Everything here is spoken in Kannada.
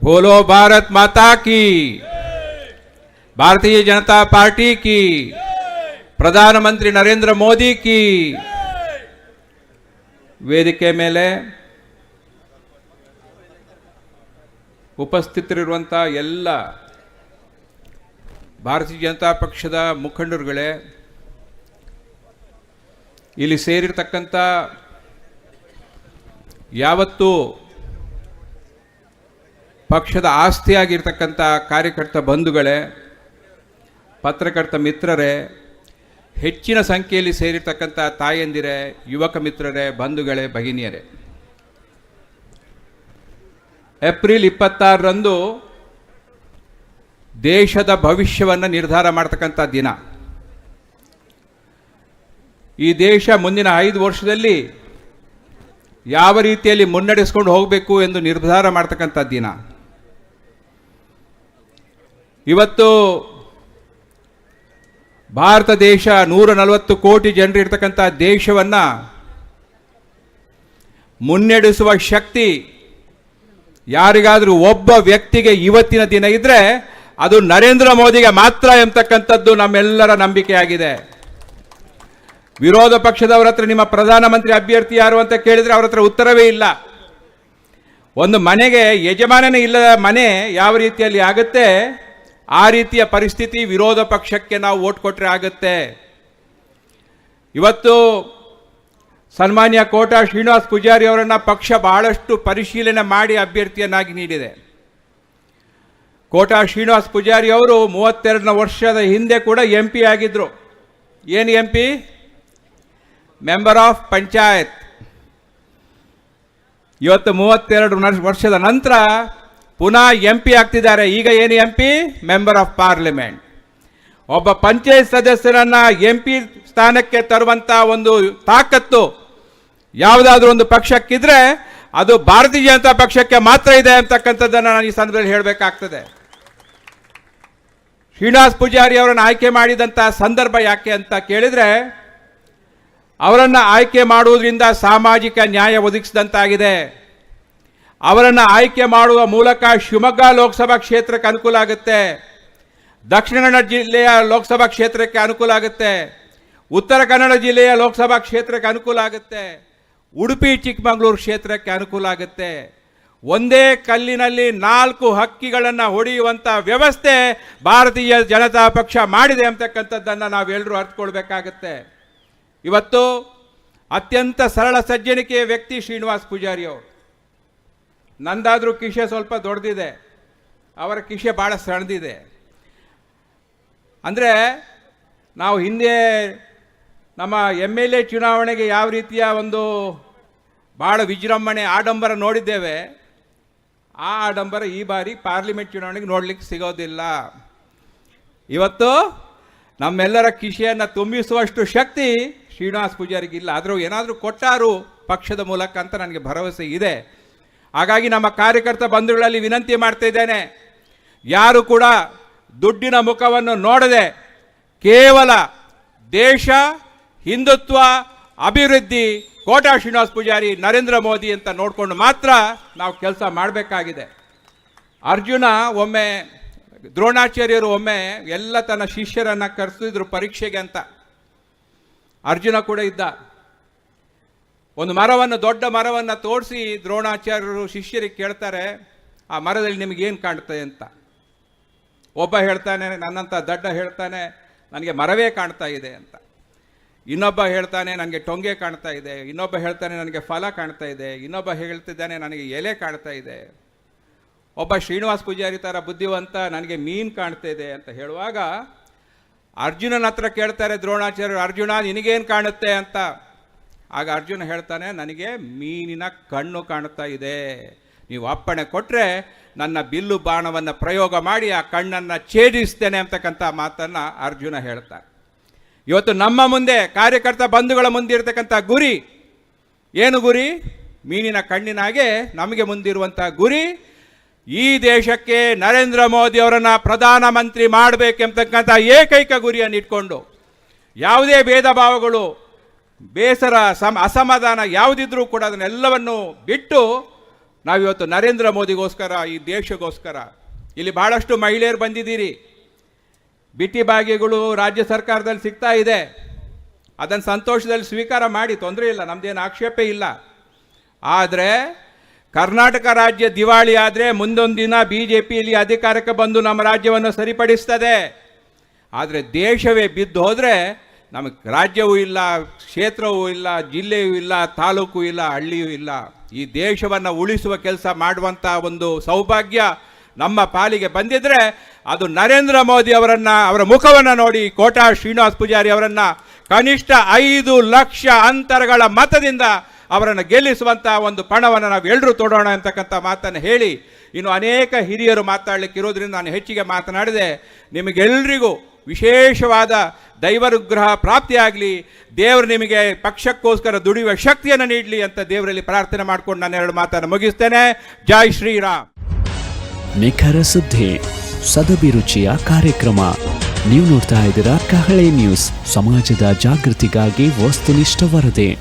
बोलो भारत माता की भारतीय जनता पार्टी की ಪ್ರಧಾನಮಂತ್ರಿ ನರೇಂದ್ರ ಮೋದಿ ಕಿ ವೇದಿಕೆ ಮೇಲೆ ಉಪಸ್ಥಿತರಿರುವಂಥ ಎಲ್ಲ ಭಾರತೀಯ ಜನತಾ ಪಕ್ಷದ ಮುಖಂಡರುಗಳೇ ಇಲ್ಲಿ ಸೇರಿರ್ತಕ್ಕಂಥ ಯಾವತ್ತೂ ಪಕ್ಷದ ಆಸ್ತಿಯಾಗಿರ್ತಕ್ಕಂಥ ಕಾರ್ಯಕರ್ತ ಬಂಧುಗಳೇ, ಪತ್ರಕರ್ತ ಮಿತ್ರರೇ, ಹೆಚ್ಚಿನ ಸಂಖ್ಯೆಯಲ್ಲಿ ಸೇರಿರ್ತಕ್ಕಂಥ ತಾಯಂದಿರೇ, ಯುವಕ ಮಿತ್ರರೇ, ಬಂಧುಗಳೇ, ಭಗಿನಿಯರೇ. ಏಪ್ರಿಲ್ ಇಪ್ಪತ್ತಾರರಂದು ದೇಶದ ಭವಿಷ್ಯವನ್ನು ನಿರ್ಧಾರ ಮಾಡ್ತಕ್ಕಂಥ ದಿನ. ಈ ದೇಶ ಮುಂದಿನ ಐದು ವರ್ಷದಲ್ಲಿ ಯಾವ ರೀತಿಯಲ್ಲಿ ಮುನ್ನಡೆಸ್ಕೊಂಡು ಹೋಗಬೇಕು ಎಂದು ನಿರ್ಧಾರ ಮಾಡ್ತಕ್ಕಂಥ ದಿನ. ಇವತ್ತು ಭಾರತ ದೇಶ ನೂರ ನಲವತ್ತು ಕೋಟಿ ಜನರು ಇರ್ತಕ್ಕಂಥ ದೇಶವನ್ನು ಮುನ್ನಡೆಸುವ ಶಕ್ತಿ ಯಾರಿಗಾದರೂ ಒಬ್ಬ ವ್ಯಕ್ತಿಗೆ ಇವತ್ತಿನ ದಿನ ಇದ್ರೆ ಅದು ನರೇಂದ್ರ ಮೋದಿಗೆ ಮಾತ್ರ ಎಂಬತಕ್ಕಂಥದ್ದು ನಮ್ಮೆಲ್ಲರ ನಂಬಿಕೆಯಾಗಿದೆ. ವಿರೋಧ ಪಕ್ಷದವರ ಹತ್ರ ನಿಮ್ಮ ಪ್ರಧಾನಮಂತ್ರಿ ಅಭ್ಯರ್ಥಿ ಯಾರು ಅಂತ ಕೇಳಿದ್ರೆ ಅವ್ರ ಹತ್ರ ಉತ್ತರವೇ ಇಲ್ಲ. ಒಂದು ಮನೆಗೆ ಯಜಮಾನನೇ ಇಲ್ಲದ ಮನೆ ಯಾವ ರೀತಿಯಲ್ಲಿ ಆಗುತ್ತೆ? ಆ ರೀತಿಯ ಪರಿಸ್ಥಿತಿ ವಿರೋಧ ಪಕ್ಷಕ್ಕೆ ನಾವು ಓಟ್ ಕೊಟ್ಟರೆ ಆಗುತ್ತೆ. ಇವತ್ತು ಸನ್ಮಾನ್ಯ ಕೋಟಾ ಶ್ರೀನಿವಾಸ್ ಪೂಜಾರಿ ಅವರನ್ನು ಪಕ್ಷ ಬಹಳಷ್ಟು ಪರಿಶೀಲನೆ ಮಾಡಿ ಅಭ್ಯರ್ಥಿಯನ್ನಾಗಿ ನೀಡಿದೆ. ಕೋಟಾ ಶ್ರೀನಿವಾಸ್ ಪೂಜಾರಿ ಅವರು ಮೂವತ್ತೆರಡನ ವರ್ಷದ ಹಿಂದೆ ಕೂಡ ಎಂ ಪಿ ಆಗಿದ್ರು. ಏನು M P member of panchayat. ಇವತ್ತು ಮೂವತ್ತೆರಡು ವರ್ಷದ ನಂತರ ಪುನಃ ಎಂ ಪಿ ಆಗ್ತಿದ್ದಾರೆ. ಈಗ ಏನು M P member of parliament ಒಬ್ಬ ಪಂಚಾಯತ್ ಸದಸ್ಯರನ್ನ ಎಂ ಪಿ ಸ್ಥಾನಕ್ಕೆ ತರುವಂತ ಒಂದು ತಾಕತ್ತು ಯಾವುದಾದ್ರೂ ಒಂದು ಪಕ್ಷಕ್ಕಿದ್ರೆ ಅದು ಭಾರತೀಯ ಜನತಾ ಪಕ್ಷಕ್ಕೆ ಮಾತ್ರ ಇದೆ ಅಂತಕ್ಕಂಥದ್ದನ್ನು ನಾನು ಈ ಸಂದರ್ಭದಲ್ಲಿ ಹೇಳಬೇಕಾಗ್ತದೆ. ಶ್ರೀನಿವಾಸ್ ಪೂಜಾರಿ ಅವರನ್ನು ಆಯ್ಕೆ ಮಾಡಿದಂಥ ಸಂದರ್ಭ ಯಾಕೆ ಅಂತ ಕೇಳಿದ್ರೆ, ಅವರನ್ನು ಆಯ್ಕೆ ಮಾಡುವುದರಿಂದ ಸಾಮಾಜಿಕ ನ್ಯಾಯ ಒದಗಿಸಿದಂತಾಗಿದೆ. ಅವರನ್ನು ಆಯ್ಕೆ ಮಾಡುವ ಮೂಲಕ ಶಿವಮೊಗ್ಗ ಲೋಕಸಭಾ ಕ್ಷೇತ್ರಕ್ಕೆ ಅನುಕೂಲ ಆಗುತ್ತೆ. ದಕ್ಷಿಣ ಕನ್ನಡ ಜಿಲ್ಲೆಯ ಲೋಕಸಭಾ ಕ್ಷೇತ್ರಕ್ಕೆ ಅನುಕೂಲ ಆಗುತ್ತೆ. ಉತ್ತರ ಕನ್ನಡ ಜಿಲ್ಲೆಯ ಲೋಕಸಭಾ ಕ್ಷೇತ್ರಕ್ಕೆ ಅನುಕೂಲ ಆಗುತ್ತೆ. ಉಡುಪಿ, ಚಿಕ್ಕಮಗಳೂರು ಕ್ಷೇತ್ರಕ್ಕೆ ಅನುಕೂಲ ಆಗುತ್ತೆ. ಒಂದೇ ಕಲ್ಲಿನಲ್ಲಿ ನಾಲ್ಕು ಹಕ್ಕಿಗಳನ್ನು ಹೊಡೆಯುವಂಥ ವ್ಯವಸ್ಥೆ ಭಾರತೀಯ ಜನತಾ ಪಕ್ಷ ಮಾಡಿದೆ ಅಂತಕ್ಕಂಥದ್ದನ್ನು ನಾವೆಲ್ಲರೂ ಅರ್ಥಕೊಳ್ಬೇಕಾಗತ್ತೆ ಇವತ್ತು ಅತ್ಯಂತ ಸರಳ ಸಜ್ಜನಿಕೆಯ ವ್ಯಕ್ತಿ ಶ್ರೀನಿವಾಸ್ ಪೂಜಾರಿ ಅವರು ನಂದಾದರೂ ಕಿಶೆ ಸ್ವಲ್ಪ ದೊಡ್ಡದಿದೆ ಅವರ ಕಿಶೆ ಭಾಳ ಸಣ್ಣದಿದೆ. ಅಂದರೆ ನಾವು ಹಿಂದೆ ನಮ್ಮ ಎಂ ಎಲ್ ಎ ಚುನಾವಣೆಗೆ ಯಾವ ರೀತಿಯ ಒಂದು ಭಾಳ ವಿಜೃಂಭಣೆ, ಆಡಂಬರ ನೋಡಿದ್ದೇವೆ. ಆ ಆಡಂಬರ ಈ ಬಾರಿ ಪಾರ್ಲಿಮೆಂಟ್ ಚುನಾವಣೆಗೆ ನೋಡಲಿಕ್ಕೆ ಸಿಗೋದಿಲ್ಲ. ಇವತ್ತು ನಮ್ಮೆಲ್ಲರ ಕಿಶೆಯನ್ನು ತುಂಬಿಸುವಷ್ಟು ಶಕ್ತಿ ಶ್ರೀನಿವಾಸ್ ಪೂಜಾರಿಗಿಲ್ಲ ಆದರೂ ಏನಾದರೂ ಕೊಟ್ಟಾರು ಪಕ್ಷದ ಮೂಲಕ ಅಂತ ನನಗೆ ಭರವಸೆ ಇದೆ. ಹಾಗಾಗಿ ನಮ್ಮ ಕಾರ್ಯಕರ್ತ ಬಂಧುಗಳಲ್ಲಿ ವಿನಂತಿ ಮಾಡ್ತಾ ಯಾರು ಕೂಡ ದುಡ್ಡಿನ ಮುಖವನ್ನು ನೋಡದೆ ಕೇವಲ ದೇಶ, ಹಿಂದುತ್ವ, ಅಭಿವೃದ್ಧಿ, ಕೋಟಾ ಶ್ರೀನಿವಾಸ ಪೂಜಾರಿ ನರೇಂದ್ರ ಮೋದಿ ಅಂತ ನೋಡಿಕೊಂಡು ಮಾತ್ರ ನಾವು ಕೆಲಸ ಮಾಡಬೇಕಾಗಿದೆ. ಅರ್ಜುನ ಒಮ್ಮೆ, ದ್ರೋಣಾಚಾರ್ಯರು ಒಮ್ಮೆ ಎಲ್ಲ ತನ್ನ ಶಿಷ್ಯರನ್ನು ಕರೆಸಿದ್ರು ಪರೀಕ್ಷೆಗೆ ಅಂತ. ಅರ್ಜುನ ಕೂಡ ಇದ್ದ. ಒಂದು ಮರವನ್ನು, ದೊಡ್ಡ ಮರವನ್ನು ತೋರಿಸಿ ದ್ರೋಣಾಚಾರ್ಯರು, ಶಿಷ್ಯರಿಗೆ ಕೇಳ್ತಾರೆ, ಆ ಮರದಲ್ಲಿ ನಿಮಗೇನು ಕಾಣ್ತದೆ ಅಂತ. ಒಬ್ಬ ಹೇಳ್ತಾನೆ ನನ್ನಂಥ ದಡ್ಡ ಹೇಳ್ತಾನೆ, ನನಗೆ ಮರವೇ ಕಾಣ್ತಾ ಇದೆ ಅಂತ. ಇನ್ನೊಬ್ಬ ಹೇಳ್ತಾನೆ, ನನಗೆ ಟೊಂಗೆ ಕಾಣ್ತಾ ಇದೆ. ಇನ್ನೊಬ್ಬ ಹೇಳ್ತಾನೆ, ನನಗೆ ಫಲ ಕಾಣ್ತಾ ಇದೆ. ಇನ್ನೊಬ್ಬ ಹೇಳ್ತಿದ್ದಾನೆ, ನನಗೆ ಎಲೆ ಕಾಣ್ತಾ ಇದೆ. ಒಬ್ಬ ಶ್ರೀನಿವಾಸ ಪೂಜಾರಿ ಥರ ಬುದ್ಧಿವಂತ, ನನಗೆ ಮೀನು ಕಾಣ್ತಾ ಇದೆ ಅಂತ ಹೇಳುವಾಗ, ಅರ್ಜುನನ ಹತ್ರ ಕೇಳ್ತಾರೆ ದ್ರೋಣಾಚಾರ್ಯರು, ಅರ್ಜುನ ನಿನಗೇನು ಕಾಣುತ್ತೆ ಅಂತ. ಆಗ ಅರ್ಜುನ ಹೇಳ್ತಾನೆ, ನನಗೆ ಮೀನಿನ ಕಣ್ಣು ಕಾಣ್ತಾ ಇದೆ. ನೀವು ಅಪ್ಪಣೆ ಕೊಟ್ಟರೆ ನನ್ನ ಬಿಲ್ಲು ಬಾಣವನ್ನು ಪ್ರಯೋಗ ಮಾಡಿ ಆ ಕಣ್ಣನ್ನು ಛೇದಿಸ್ತೇನೆ ಅಂತಕ್ಕಂಥ ಮಾತನ್ನು ಅರ್ಜುನ ಹೇಳ್ತಾರೆ ಇವತ್ತು ನಮ್ಮ ಮುಂದೆ ಕಾರ್ಯಕರ್ತ ಬಂಧುಗಳ ಮುಂದಿರತಕ್ಕಂಥ ಗುರಿ, ಏನು ಗುರಿ? ಮೀನಿನ ಕಣ್ಣಿನಾಗೆ ನಮಗೆ ಮುಂದಿರುವಂಥ ಗುರಿ, ಈ ದೇಶಕ್ಕೆ ನರೇಂದ್ರ ಮೋದಿಯವರನ್ನು ಪ್ರಧಾನಮಂತ್ರಿ ಮಾಡಬೇಕೆಂಬತಕ್ಕಂಥ ಏಕೈಕ ಗುರಿಯನ್ನು ಇಟ್ಕೊಂಡು ಯಾವುದೇ ಭೇದ ಭಾವಗಳು ಬೇಸರ, ಸಮ, ಅಸಮಾಧಾನ ಯಾವುದಿದ್ರೂ ಕೂಡ ಅದನ್ನೆಲ್ಲವನ್ನು ಬಿಟ್ಟು ನಾವಿವತ್ತು ನರೇಂದ್ರ ಮೋದಿಗೋಸ್ಕರ, ಈ ದೇಶಗೋಸ್ಕರ. ಇಲ್ಲಿ ಬಹಳಷ್ಟು ಮಹಿಳೆಯರು ಬಂದಿದ್ದೀರಿ. ಬಿಟ್ಟಿ ಬಾಗಿಗಳು ರಾಜ್ಯ ಸರ್ಕಾರದಲ್ಲಿ ಸಿಗ್ತಾ ಇದೆ. ಅದನ್ನು ಸಂತೋಷದಲ್ಲಿ ಸ್ವೀಕಾರ ಮಾಡಿ, ತೊಂದರೆ ಇಲ್ಲ ನಮ್ಮದೇನು ಆಕ್ಷೇಪ ಇಲ್ಲ. ಆದರೆ ಕರ್ನಾಟಕ ರಾಜ್ಯ ದಿವಾಳಿ ಆದರೆ ಮುಂದೊಂದು ದಿನ ಬಿ ಜೆ ಪಿಯಲ್ಲಿ ಅಧಿಕಾರಕ್ಕೆ ಬಂದು ನಮ್ಮ ರಾಜ್ಯವನ್ನು ಸರಿಪಡಿಸ್ತದೆ. ಆದರೆ ದೇಶವೇ ಬಿದ್ದು ಹೋದರೆ ನಮಗೆ ರಾಜ್ಯವೂ ಇಲ್ಲ, ಕ್ಷೇತ್ರವೂ ಇಲ್ಲ, ಜಿಲ್ಲೆಯೂ ಇಲ್ಲ, ತಾಲೂಕು ಇಲ್ಲ, ಹಳ್ಳಿಯೂ ಇಲ್ಲ. ಈ ದೇಶವನ್ನು ಉಳಿಸುವ ಕೆಲಸ ಮಾಡುವಂಥ ಒಂದು ಸೌಭಾಗ್ಯ ನಮ್ಮ ಪಾಲಿಗೆ ಬಂದಿದ್ದರೆ ಅದು ನರೇಂದ್ರ ಮೋದಿ ಅವರನ್ನು, ಅವರ ಮುಖವನ್ನು ನೋಡಿ ಕೋಟಾ ಶ್ರೀನಿವಾಸ್ ಪೂಜಾರಿ ಅವರನ್ನು ಕನಿಷ್ಠ ಐದು ಲಕ್ಷ ಅಂತರಗಳ ಮತದಿಂದ ಅವರನ್ನು ಗೆಲ್ಲಿಸುವಂಥ ಒಂದು ಪಣವನ್ನು ನಾವು ಎಲ್ಲರೂ ತೊಡೋಣ ಅಂತಕ್ಕಂಥ ಮಾತನ್ನು ಹೇಳಿ, ಇನ್ನು ಅನೇಕ ಹಿರಿಯರು ಮಾತಾಡಲಿಕ್ಕೆ ಇರೋದ್ರಿಂದ ನಾನು ಹೆಚ್ಚಿಗೆ ಮಾತನಾಡಿದೆ. ನಿಮಗೆಲ್ಲರಿಗೂ ವಿಶೇಷವಾದ ದೈವರುಗ್ರಹ ಪ್ರಾಪ್ತಿಯಾಗಲಿ, ದೇವರು ನಿಮಗೆ ಪಕ್ಷಕ್ಕೋಸ್ಕರ ದುಡಿಯುವ ಶಕ್ತಿಯನ್ನು ನೀಡಲಿ ಅಂತ ದೇವರಲ್ಲಿ ಪ್ರಾರ್ಥನೆ ಮಾಡ್ಕೊಂಡು ನಾನು ಎರಡು ಮಾತನ್ನು ಮುಗಿಸ್ತೇನೆ. ಜೈ ಶ್ರೀರಾಮ್. ನಿಖರ ಸುದ್ದಿ ಸದಭಿರುಚಿಯ ಕಾರ್ಯಕ್ರಮ. ನೀವು ನೋಡ್ತಾ ಇದ್ದೀರಾ ಕಹಳೆ ನ್ಯೂಸ್, ಸಮಾಜದ ಜಾಗೃತಿಗಾಗಿ ವಸ್ತುನಿಷ್ಠ ವರದಿ.